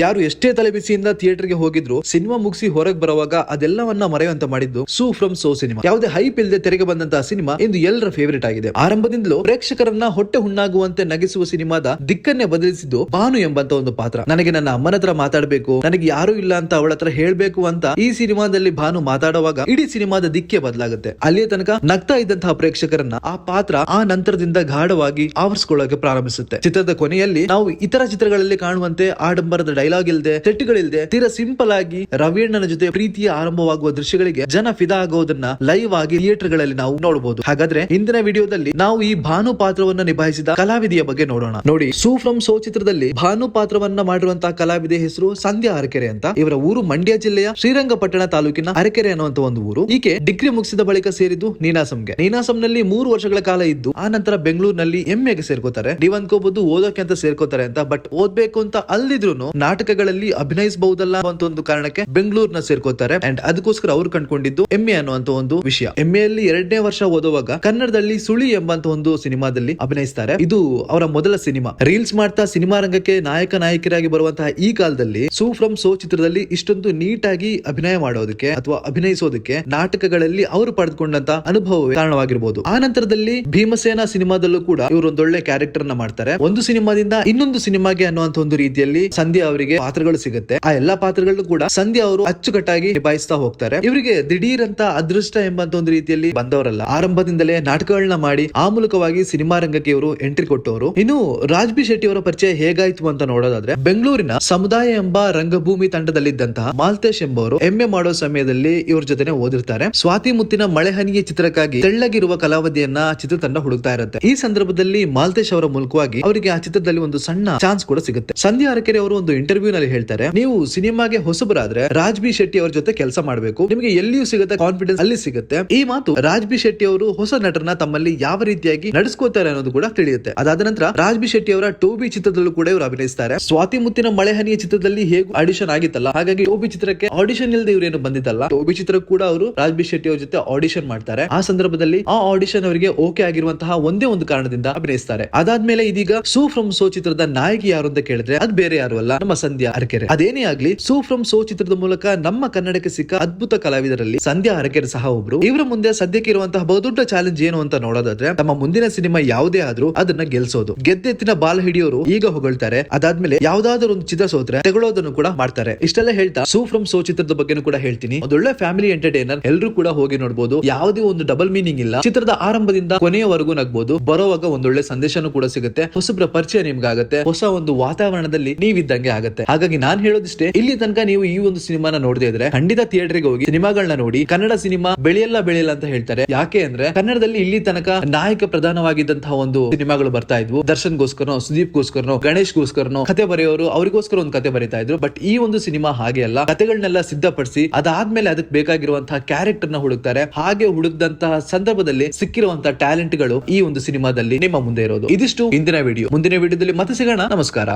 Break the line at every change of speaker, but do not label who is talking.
ಯಾರು ಎಷ್ಟೇ ತಲೆಬಿಸಿಯಿಂದ ಥಿಯೇಟರ್ಗೆ ಹೋಗಿದ್ರು ಸಿನಿಮಾ ಮುಗಿಸಿ ಹೊರಗೆ ಬರುವಾಗ ಅದೆಲ್ಲವನ್ನ ಮರೆಯುವಂತ ಮಾಡಿದ್ದು ಸೂ ಫ್ರಮ್ ಸೋ ಸಿನಿಮಾ. ಯಾವುದೇ ಹೈಪ್ ಇಲ್ಲದೆ ತೆರೆಗೆ ಬಂದಂತಹ ಸಿನಿಮಾ ಇಂದು ಎಲ್ಲರ ಫೇವರೇಟ್ ಆಗಿದೆ. ಆರಂಭದಿಂದಲೂ ಪ್ರೇಕ್ಷಕರನ್ನ ಹೊಟ್ಟೆ ಹುಣ್ಣಾಗುವಂತೆ ನಗಿಸುವ ಸಿನಿಮಾದ ದಿಕ್ಕನ್ನೇ ಬದಲಿಸಿದ್ದು ಭಾನು ಎಂಬಂತ ಒಂದು ಪಾತ್ರ. ನನಗೆ ನನ್ನ ಅಮ್ಮನ ಹತ್ರ ಮಾತಾಡಬೇಕು, ನನಗೆ ಯಾರು ಇಲ್ಲ ಅಂತ ಅವಳ ಹತ್ರ ಹೇಳ್ಬೇಕು ಅಂತ ಈ ಸಿನಿಮಾದಲ್ಲಿ ಭಾನು ಮಾತಾಡುವಾಗ ಇಡೀ ಸಿನಿಮಾದ ದಿಕ್ಕೆ ಬದಲಾಗುತ್ತೆ. ಅಲ್ಲಿಯ ತನಕ ನಗ್ತಾ ಇದ್ದಂತಹ ಪ್ರೇಕ್ಷಕರನ್ನ ಆ ಪಾತ್ರ ಆ ನಂತರದಿಂದ ಗಾಢವಾಗಿ ಆವರಿಸಿಕೊಳ್ಳಕ್ಕೆ ಪ್ರಾರಂಭಿಸುತ್ತೆ. ಚಿತ್ರದ ಕೊನೆಯಲ್ಲಿ ನಾವು ಇತರ ಚಿತ್ರಗಳಲ್ಲಿ ಕಾಣುವಂತೆ ಆಡಂಬರದ ಡೈಲಾಗ್ ಇಲ್ಲದೆ ಸೆಟ್ಗಳಿಲ್ದೆ ತೀರಾ ಸಿಂಪಲ್ ಆಗಿ ರವೀಣ್ಣನ ಜೊತೆ ಪ್ರೀತಿಯ ಆರಂಭವಾಗುವ ದೃಶ್ಯಗಳಿಗೆ ಜನ ಫಿದಾ ಆಗೋದನ್ನ ಲೈವ್ ಆಗಿ ಥಿಯೇಟರ್ಗಳಲ್ಲಿ ನಾವು ನೋಡಬಹುದು ಹಾಗಾದ್ರೆ ಇಂದಿನ ವಿಡಿಯೋದಲ್ಲಿ ನಾವು ಈ ಭಾನು ಪಾತ್ರವನ್ನ ನಿಭಾಯಿಸಿದ ಕಲಾವಿದೆಯ ಬಗ್ಗೆ ನೋಡೋಣ. ನೋಡಿ, ಸೂ ಫ್ರಮ್ ಸೋ ಚಿತ್ರದಲ್ಲಿ ಭಾನು ಪಾತ್ರವನ್ನ ಮಾಡಿರುವಂತಹ ಕಲಾವಿದೆ ಹೆಸರು ಸಂಧ್ಯಾ ಅರಕೆರೆ ಅಂತ. ಇವರ ಊರು ಮಂಡ್ಯ ಜಿಲ್ಲೆಯ ಶ್ರೀರಂಗಪಟ್ಟಣ ತಾಲೂಕಿನ ಅರಕೆರೆ ಅನ್ನುವಂತ ಒಂದು ಊರು. ಈಕೆ ಡಿಗ್ರಿ ಮುಗಿಸಿದ ಬಳಿಕ ಸೇರಿದ್ದು ನೀನಾಸಂಗೆ. ನೀನಾಸಂನಲ್ಲಿ ಮೂರು ವರ್ಷಗಳ ಕಾಲ ಇದ್ದು, ಆ ನಂತರ ಬೆಂಗಳೂರಿನಲ್ಲಿ ಎಂಎಗೆ ಸೇರ್ಕೋತಾರೆ. ನೀವ್ ಅನ್ಕೋಬಹುದು ಓದೋಕೆ ಅಂತ ಸೇರ್ಕೋತಾರೆ ಅಂತ. ಬಟ್ ಓದ್ಬೇಕು ಅಂತ ಅಲ್ಲಿದ್ರು ನಾಟಕಗಳಲ್ಲಿ ಅಭಿನಯಿಸಬಹುದಲ್ಲ ಅಂತ ಒಂದು ಕಾರಣಕ್ಕೆ ಬೆಂಗಳೂರಿನ ಸೇರ್ಕೋತಾರೆ. ಅಂಡ್ ಅದಕ್ಕೋಸ್ಕರ ಅವ್ರು ಕಂಡ್ಕೊಂಡಿದ್ದು ಎಮ್ಮೆ ಅನ್ನುವಂತ ಒಂದು ವಿಷಯ. ಎಮ್ಮೆಯಲ್ಲಿ ಎರಡನೇ ವರ್ಷ ಓದುವಾಗ ಕನ್ನಡದಲ್ಲಿ ಸುಳಿ ಎಂಬಂತ ಒಂದು ಸಿನಿಮಾದಲ್ಲಿ ಅಭಿನಯಿಸ್ತಾರೆ. ಇದು ಅವರ ಮೊದಲ ಸಿನಿಮಾ. ರೀಲ್ಸ್ ಮಾಡ್ತಾ ಸಿನಿಮಾ ರಂಗಕ್ಕೆ ನಾಯಕ ನಾಯಕಿಯರಾಗಿ ಬರುವಂತಹ ಈ ಕಾಲದಲ್ಲಿ ಸೂ ಫ್ರಮ್ ಸೋ ಚಿತ್ರದಲ್ಲಿ ಇಷ್ಟೊಂದು ನೀಟಾಗಿ ಅಭಿನಯ ಮಾಡೋದಕ್ಕೆ ಅಥವಾ ಅಭಿನಯಿಸೋದಕ್ಕೆ ನಾಟಕಗಳಲ್ಲಿ ಅವರು ಪಡೆದುಕೊಂಡಂತ ಅನುಭವವೇ ಕಾರಣವಾಗಿರಬಹುದು ಆ ನಂತರದಲ್ಲಿ ಭೀಮಸೇನ ಸಿನಿಮಾದಲ್ಲೂ ಕೂಡ ಇವರು ಒಂದೊಳ್ಳೆ ಕ್ಯಾರೆಕ್ಟರ್ ಮಾಡ್ತಾರೆ. ಒಂದು ಸಿನಿಮಾದಿಂದ ಇನ್ನೊಂದು ಸಿನಿಮಾಗೆ ಅನ್ನುವಂತ ಒಂದು ರೀತಿಯಲ್ಲಿ ಸಂಧ್ಯಾ ಅವರಿಗೆ ಪಾತ್ರಗಳು ಸಿಗುತ್ತೆ. ಆ ಎಲ್ಲಾ ಪಾತ್ರಗಳನ್ನು ಕೂಡ ಸಂಧ್ಯಾ ಅವರು ಅಚ್ಚುಕಟ್ಟಾಗಿ ನಿಭಾಯಿಸ್ತಾ ಹೋಗ್ತಾರೆ. ಇವರಿಗೆ ದಿಢೀರ್ ಅಂತ ಅದೃಷ್ಟ ಎಂಬಂತ ಒಂದು ರೀತಿಯಲ್ಲಿ ಬಂದವರಲ್ಲ. ಆರಂಭದಿಂದಲೇ ನಾಟಕಗಳನ್ನ ಮಾಡಿ ಆ ಮೂಲಕವಾಗಿ ಸಿನಿಮಾ ರಂಗಕ್ಕೆ ಇವರು ಎಂಟ್ರಿ ಕೊಟ್ಟವರು. ಇನ್ನು ರಾಜ್ ಬಿ ಶೆಟ್ಟಿ ಅವರ ಪರಿಚಯ ಹೇಗಾಯ್ತು ಅಂತ ನೋಡೋದಾದ್ರೆ, ಬೆಂಗಳೂರಿನ ಸಮುದಾಯ ಎಂಬ ರಂಗಭೂಮಿ ತಂಡದಲ್ಲಿದ್ದಂತಹ ಮಾಲ್ತೇಶ್ ಎಂಬವರು ಎಮ್ಮೆ ಮಾಡೋ ಸಮಯದಲ್ಲಿ ಇವ್ರ ಜೊತೆ ಓದಿರ್ತಾರೆ. ಸ್ವಾತಿ ಮುತ್ತಿನ ಮಳೆಹನಿಯ ಚಿತ್ರಕ್ಕಾಗಿ ತೆಳ್ಳಗಿರುವ ಕಲಾವಧಿಯನ್ನ ಚಿತ್ರತಂಡ ಹುಡುಕ್ತಾ ಇರುತ್ತೆ. ಈ ಸಂದರ್ಭದಲ್ಲಿ ಮಾಲ್ತೇಶ್ ಅವರ ಮೂಲಕವಾಗಿ ಅವರಿಗೆ ಆ ಚಿತ್ರದಲ್ಲಿ ಒಂದು ಸಣ್ಣ ಚಾನ್ಸ್ ಕೂಡ ಸಿಗುತ್ತೆ. ಸಂಧ್ಯಾ ಅರಕೆರೆ ಅವರು ಒಂದು ಇಂಟರ್ವ್ಯೂ ನಲ್ಲಿ ಹೇಳ್ತಾರೆ, ನೀವು ಸಿನಿಮಾಗೆ ಹೊಸಬರಾದ್ರೆ ರಾಜ್ ಬಿ ಶೆಟ್ಟಿ ಅವ್ರ ಜೊತೆ ಕೆಲಸ ಮಾಡಬೇಕು. ನಿಮಗೆ ಎಲ್ಲಿಯೂ ಸಿಗುತ್ತೆ ಕಾನ್ಫಿಡೆನ್ಸ್ ಅಲ್ಲಿ ಸಿಗುತ್ತೆ. ಈ ಮಾತು ರಾಜ್ ಬಿ ಶೆಟ್ಟಿ ಅವರು ಹೊಸ ನಟರನ್ನ ತಮ್ಮಲ್ಲಿ ಯಾವ ರೀತಿಯಾಗಿ ನಡೆಸ್ಕೋತಾರೆ ಅನ್ನೋದು ಕೂಡ ತಿಳಿಯುತ್ತೆ. ಅದಾದ ನಂತರ ರಾಜ್ ಬಿ ಶೆಟ್ಟಿ ಅವರ ಟೋಬಿ ಚಿತ್ರದಲ್ಲೂ ಕೂಡ ಇವರು ಅಭಿನಯಿಸ್ತಾರೆ. ಸ್ವಾತಿ ಮುತ್ತಿನ ಮಳೆಹನಿಯ ಚಿತ್ರದಲ್ಲಿ ಹೇಗೂ ಆಡಿಷನ್ ಆಗಿತ್ತಲ್ಲ, ಹಾಗಾಗಿ ಟೋಬಿ ಚಿತ್ರಕ್ಕೆ ಆಡಿಷನ್ ಇಲ್ಲದೆ ಇವರೇನು ಬಂದಿದ್ದಲ್ಲ. ಟೋಬಿ ಚಿತ್ರ ಕೂಡ ಅವರು ರಾಜ್ ಬಿ ಶೆಟ್ಟಿ ಅವ್ರ ಜೊತೆ ಆಡಿಷನ್ ಮಾಡ್ತಾರೆ. ಆ ಸಂದರ್ಭದಲ್ಲಿ ಆ ಆಡಿಷನ್ ಅವರಿಗೆ ಓಕೆ ಆಗಿರುವಂತಹ ಒಂದೇ ಒಂದು ಕಾರಣದಿಂದ ಅಭಿನಯಿಸ್ತಾರೆ. ಅದಾದ್ಮೇಲೆ ಇದೀಗ ಸೂ ಫ್ರಮ್ ಸೋ ಚಿತ್ರದ ನಾಯಕಿ ಯಾರು ಅಂತ ಕೇಳಿದ್ರೆ, ಅದು ಬೇರೆ ಯಾರು ಅಲ್ಲ, ನಮ್ಮ ಸಂಧ್ಯಾ ಅರಕೆರೆ ಅದೇನೇ ಆಗ್ಲಿ, ಸೂ ಫ್ರಮ್ ಸೋ ಚಿತ್ರದ ಮೂಲಕ ನಮ್ಮ ಕನ್ನಡಕ್ಕೆ ಸಿಕ್ಕ ಅದ್ಭುತ ಕಲಾವಿದರಲ್ಲಿ ಸಂಧ್ಯಾ ಅರಕೆರೆ ಸಹ ಒಬ್ರು. ಇವರ ಮುಂದೆ ಸದ್ಯಕ್ಕೆ ಇರುವಂತಹ ಬಹುದೊಡ್ಡ ಚಾಲೆಂಜ್ ಏನು ಅಂತ ನೋಡೋದಾದ್ರೆ ತಮ್ಮ ಮುಂದಿನ ಸಿನಿಮಾ ಯಾವುದೇ ಆದ್ರೂ ಅದನ್ನ ಗೆಲ್ಸೋದು. ಗೆದ್ದೆತ್ತಿನ ಬಾಲ್ ಹಿಡಿಯೋರು ಈಗ ಹೊಗಳ್ತಾರೆ. ಅದಾದ್ಮೇಲೆ ಯಾವ್ದಾದ್ರು ಒಂದು ಚಿತ್ರ ಸೋತ್ರೆ, ತಗೊಳ್ಳೋದನ್ನು ಕೂಡ ಮಾಡ್ತಾರೆ. ಇಷ್ಟೆಲ್ಲ ಹೇಳ್ತಾ ಸೂ ಫ್ರಮ್ ಸೋ ಚಿತ್ರದ ಬಗ್ಗೆನೂ ಕೂಡ ಹೇಳ್ತೀನಿ. ಒಂದೊಳ್ಳೆ ಫ್ಯಾಮಿಲಿ ಎಂಟರ್ಟೈನರ್ ಎಲ್ಲರೂ ಕೂಡ ಹೋಗಿ ನೋಡಬಹುದು ಯಾವುದೇ ಒಂದು ಡಬಲ್ ಮೀನಿಂಗ್ ಇಲ್ಲ. ಚಿತ್ರದ ಆರಂಭದಿಂದ ಕೊನೆಯವರೆಗೂ ನಗ್ಬಹುದು ಬರೋವಾಗ ಒಂದೊಳ್ಳೆ ಸಂದೇಶನೂ ಕೂಡ ಸಿಗುತ್ತೆ. ಹೊಸಬ್ರ ಪರಿಚಯ ನಿಮ್ಗಾಗತ್ತೆ. ಹೊಸ ಒಂದು ವಾತಾವರಣದಲ್ಲಿ ನೀವಿದ್ದಂಗೆ ಆಗುತ್ತೆ. ಹಾಗಾಗಿ ನಾನು ಹೇಳೋದಿಷ್ಟೇ, ಇಲ್ಲಿ ತನಕ ನೀವು ಈ ಒಂದು ಸಿನಿಮಾನ ನೋಡದೇ ಇದ್ರೆ, ಖಂಡಿತ ಥಿಯೇಟರ್ಗೆ ಹೋಗಿ ಸಿನಿಮಾಗಳನ್ನ ನೋಡಿ, ಕನ್ನಡ ಸಿನಿಮಾ ಬೆಳೆಯಲ್ಲ ಬೆಳೆಯಲ್ಲ ಅಂತ ಹೇಳ್ತಾರೆ. ಯಾಕೆ ಅಂದ್ರೆ, ಕನ್ನಡದಲ್ಲಿ ಇಲ್ಲಿ ತನಕ ನಾಯಕ ಪ್ರಧಾನವಾಗಿದ್ದಂತಹ ಒಂದು ಸಿನಿಮಾಗಳು ಬರ್ತಾ ಇದ್ವು. ದರ್ಶನ್ಗೋಸ್ಕರನೋ ಸುದೀಪ್ ಗೋಸ್ಕರನೋ ಗಣೇಶ್ ಗೋಸ್ಕರನೋ ಕತೆ ಬರೆಯೋರು, ಅವರಿಗೋಸ್ಕರ ಒಂದು ಕತೆ ಬರೀತಾ ಇದ್ರು. ಬಟ್ ಈ ಒಂದು ಸಿನಿಮಾ ಹಾಗೆ ಅಲ್ಲ. ಕತೆಗಳನ್ನೆಲ್ಲ ಸಿದ್ಧಪಡಿಸಿ, ಅದಾದ್ಮೇಲೆ ಅದಕ್ಕೆ ಬೇಕಾಗಿರುವಂತಹ ಕ್ಯಾರೆಕ್ಟರ್ನ ಹುಡುಕ್ತಾರೆ. ಹಾಗೆ ಹುಡುಕದಂತಹ ಸಂದರ್ಭದಲ್ಲಿ ಸಿಕ್ಕಿರುವಂತಹ ಟ್ಯಾಲೆಂಟ್ಗಳು ಈ ಒಂದು ಸಿನಿಮಾದಲ್ಲಿ ನಿಮ್ಮ ಮುಂದೆ ಇರೋದು. ಇದಿಷ್ಟು ಇಂದಿನ ವಿಡಿಯೋ ಮುಂದಿನ ವಿಡಿಯೋದಲ್ಲಿ ಮತ್ತೆ ಸಿಗೋಣ. ನಮಸ್ಕಾರ.